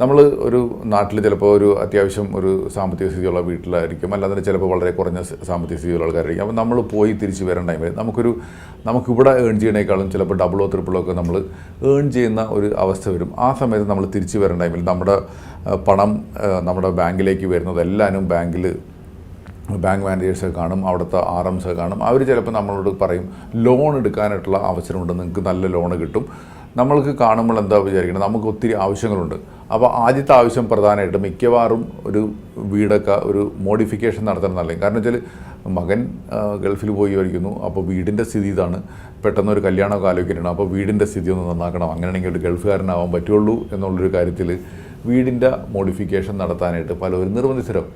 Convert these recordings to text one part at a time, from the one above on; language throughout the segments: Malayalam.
നമ്മൾ ഒരു നാട്ടിൽ ചിലപ്പോൾ ഒരു അത്യാവശ്യം ഒരു സാമ്പത്തിക സ്ഥിതിയുള്ള വീട്ടിലായിരിക്കും. അല്ലാതെ ചിലപ്പോൾ വളരെ കുറഞ്ഞ സാമ്പത്തിക സ്ഥിതിയുള്ള ആൾക്കാരായിരിക്കും. അപ്പോൾ നമ്മൾ പോയി തിരിച്ച് വരേണ്ട ടൈമിൽ നമുക്കൊരു നമുക്കിവിടെ ഏൺ ചെയ്യണേക്കാളും ചിലപ്പോൾ ഡബിളോ ത്രിപ്പിളോ ഒക്കെ നമ്മൾ ഏൺ ചെയ്യുന്ന ഒരു അവസ്ഥ വരും. ആ സമയത്ത് നമ്മൾ തിരിച്ച് വരേണ്ട ടൈമിൽ നമ്മുടെ പണം നമ്മുടെ ബാങ്കിലേക്ക് വരുന്നത് എല്ലാവരും ബാങ്കിൽ ബാങ്ക് മാനേജേഴ്സ് കാണും അവിടുത്തെ ആർ എംസ് കാണും. അവർ ചിലപ്പോൾ നമ്മളോട് പറയും ലോൺ എടുക്കാനായിട്ടുള്ള അവസരമുണ്ട് നിങ്ങൾക്ക് നല്ല ലോൺ കിട്ടും. നമ്മൾക്ക് കാണുമ്പോൾ എന്താ വിചാരിക്കുന്നത് നമുക്ക് ഒത്തിരി ആവശ്യങ്ങളുണ്ട്. അപ്പോൾ ആദ്യത്തെ ആവശ്യം പ്രധാനമായിട്ട് മിക്കവാറും ഒരു വീടൊക്കെ ഒരു മോഡിഫിക്കേഷൻ നടത്തണം എന്നല്ലേ? കാരണം വെച്ചാൽ മകൻ ഗൾഫിൽ പോയി വരിക്കുന്നു അപ്പോൾ വീടിന്റെ സ്ഥിതി ഇതാണ്. പെട്ടെന്ന് ഒരു കല്യാണമൊക്കെ ആലോചിക്കണം. അപ്പോൾ വീടിന്റെ സ്ഥിതി ഒന്ന് നന്നാക്കണം. അങ്ങനെയാണെങ്കിൽ ഒരു ഗൾഫുകാരനാവാൻ പറ്റുള്ളൂ എന്നുള്ളൊരു കാര്യത്തിൽ വീടിന്റെ മോഡിഫിക്കേഷൻ നടത്താനായിട്ട് പലരും നിർബന്ധിച്ചിരും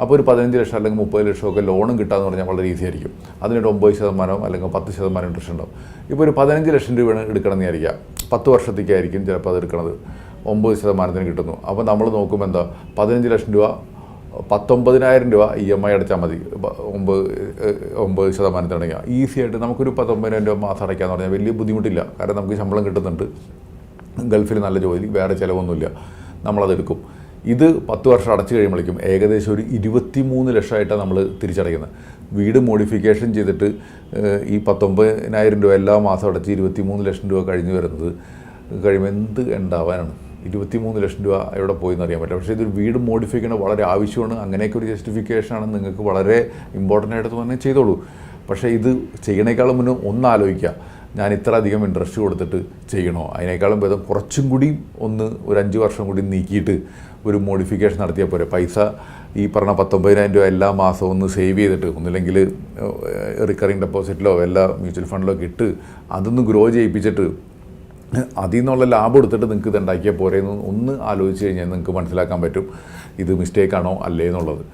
അപ്പോൾ ഒരു പതിനഞ്ച് ലക്ഷം അല്ലെങ്കിൽ മുപ്പത് ലക്ഷമൊക്കെ ലോണും കിട്ടാന്ന് പറഞ്ഞാൽ വളരെ ഈസി ആയിരിക്കും. അതിനൊരു ഒമ്പത് ശതമാനം അല്ലെങ്കിൽ പത്ത് ശതമാനം ഇൻട്രസ്റ്റ് ഉണ്ടാവും. ഇപ്പോൾ ഒരു പതിനഞ്ച് ലക്ഷം രൂപയാണ് എടുക്കണമെന്ന് വിചാരിക്കുക. പത്ത് വർഷത്തേക്കായിരിക്കും ചിലപ്പോൾ അത് എടുക്കുന്നത് ഒമ്പത് ശതമാനത്തിന് കിട്ടുന്നു. അപ്പോൾ നമ്മൾ നോക്കുമ്പോൾ എന്താ? പതിനഞ്ച് ലക്ഷം രൂപ പത്തൊമ്പതിനായിരം രൂപ ഇ എം ഐ അടച്ചാൽ മതി. ഒമ്പത് ഒമ്പത് ശതമാനത്തിനടങ്ങിയ ഈസി ആയിട്ട് നമുക്കൊരു പത്തൊമ്പതിനായിരം രൂപ മാസം അടയ്ക്കാന്ന് പറഞ്ഞാൽ വലിയ ബുദ്ധിമുട്ടില്ല. കാരണം നമുക്ക് ശമ്പളം കിട്ടുന്നുണ്ട്. ഗൾഫിൽ നല്ല ജോലി വേറെ ചിലവൊന്നുമില്ല. നമ്മളതെടുക്കും ഇത് പത്ത് വർഷം അടച്ചു കഴിയുമ്പോഴേക്കും ഏകദേശം ഒരു ഇരുപത്തി മൂന്ന് ലക്ഷമായിട്ടാണ് നമ്മൾ തിരിച്ചടയ്ക്കുന്നത്. വീട് മോഡിഫിക്കേഷൻ ചെയ്തിട്ട് ഈ പത്തൊമ്പതിനായിരം രൂപ എല്ലാ മാസം അടച്ച് ഇരുപത്തി മൂന്ന് ലക്ഷം രൂപ കഴിഞ്ഞു വരുന്നത് കഴിയുമ്പോൾ എന്ത് ഉണ്ടാവാനാണ്? ഇരുപത്തി മൂന്ന് ലക്ഷം രൂപ എവിടെ പോയി എന്ന് അറിയാൻ പറ്റില്ല. പക്ഷേ ഇതൊരു വീട് മോഡിഫൈ ചെയ്യണ വളരെ ആവശ്യമാണ്. അങ്ങനെയൊക്കെ ഒരു ജസ്റ്റിഫിക്കേഷനാണ് നിങ്ങൾക്ക് വളരെ ഇമ്പോർട്ടന്റ് ആയിട്ട് തന്നെ ചെയ്തോളൂ. പക്ഷേ ഇത് ചെയ്യണേക്കാളും മുന്നേ ഒന്നാലോചിക്കുക. ഞാൻ ഇത്ര അധികം ഇൻട്രസ്റ്റ് കൊടുത്തിട്ട് ചെയ്യണോ? അതിനേക്കാളും ഭേദം കുറച്ചും കൂടി ഒന്ന് ഒരു അഞ്ച് വർഷം കൂടി നീക്കിയിട്ട് ഒരു മോഡിഫിക്കേഷൻ നടത്തിയാൽ പോരെ. പൈസ ഈ പറഞ്ഞ പത്തൊമ്പതിനായിരം രൂപ എല്ലാ മാസവും ഒന്ന് സേവ് ചെയ്തിട്ട് ഒന്നില്ലെങ്കിൽ റിക്കറിങ് ഡെപ്പോസിറ്റിലോ എല്ലാ മ്യൂച്വൽ ഫണ്ടിലോ ഒക്കെ ഇട്ട് അതൊന്ന് ഗ്രോ ചെയ്യിപ്പിച്ചിട്ട് അതിൽ നിന്നുള്ള ലാഭം എടുത്തിട്ട് നിങ്ങൾക്ക് ഇത് ഉണ്ടാക്കിയാൽ പോരെ എന്ന് ഒന്ന് ആലോചിച്ച് കഴിഞ്ഞാൽ നിങ്ങൾക്ക് മനസ്സിലാക്കാൻ പറ്റും. ഇത് മിസ്റ്റേക്കാണോ അല്ലേ എന്നുള്ളത്.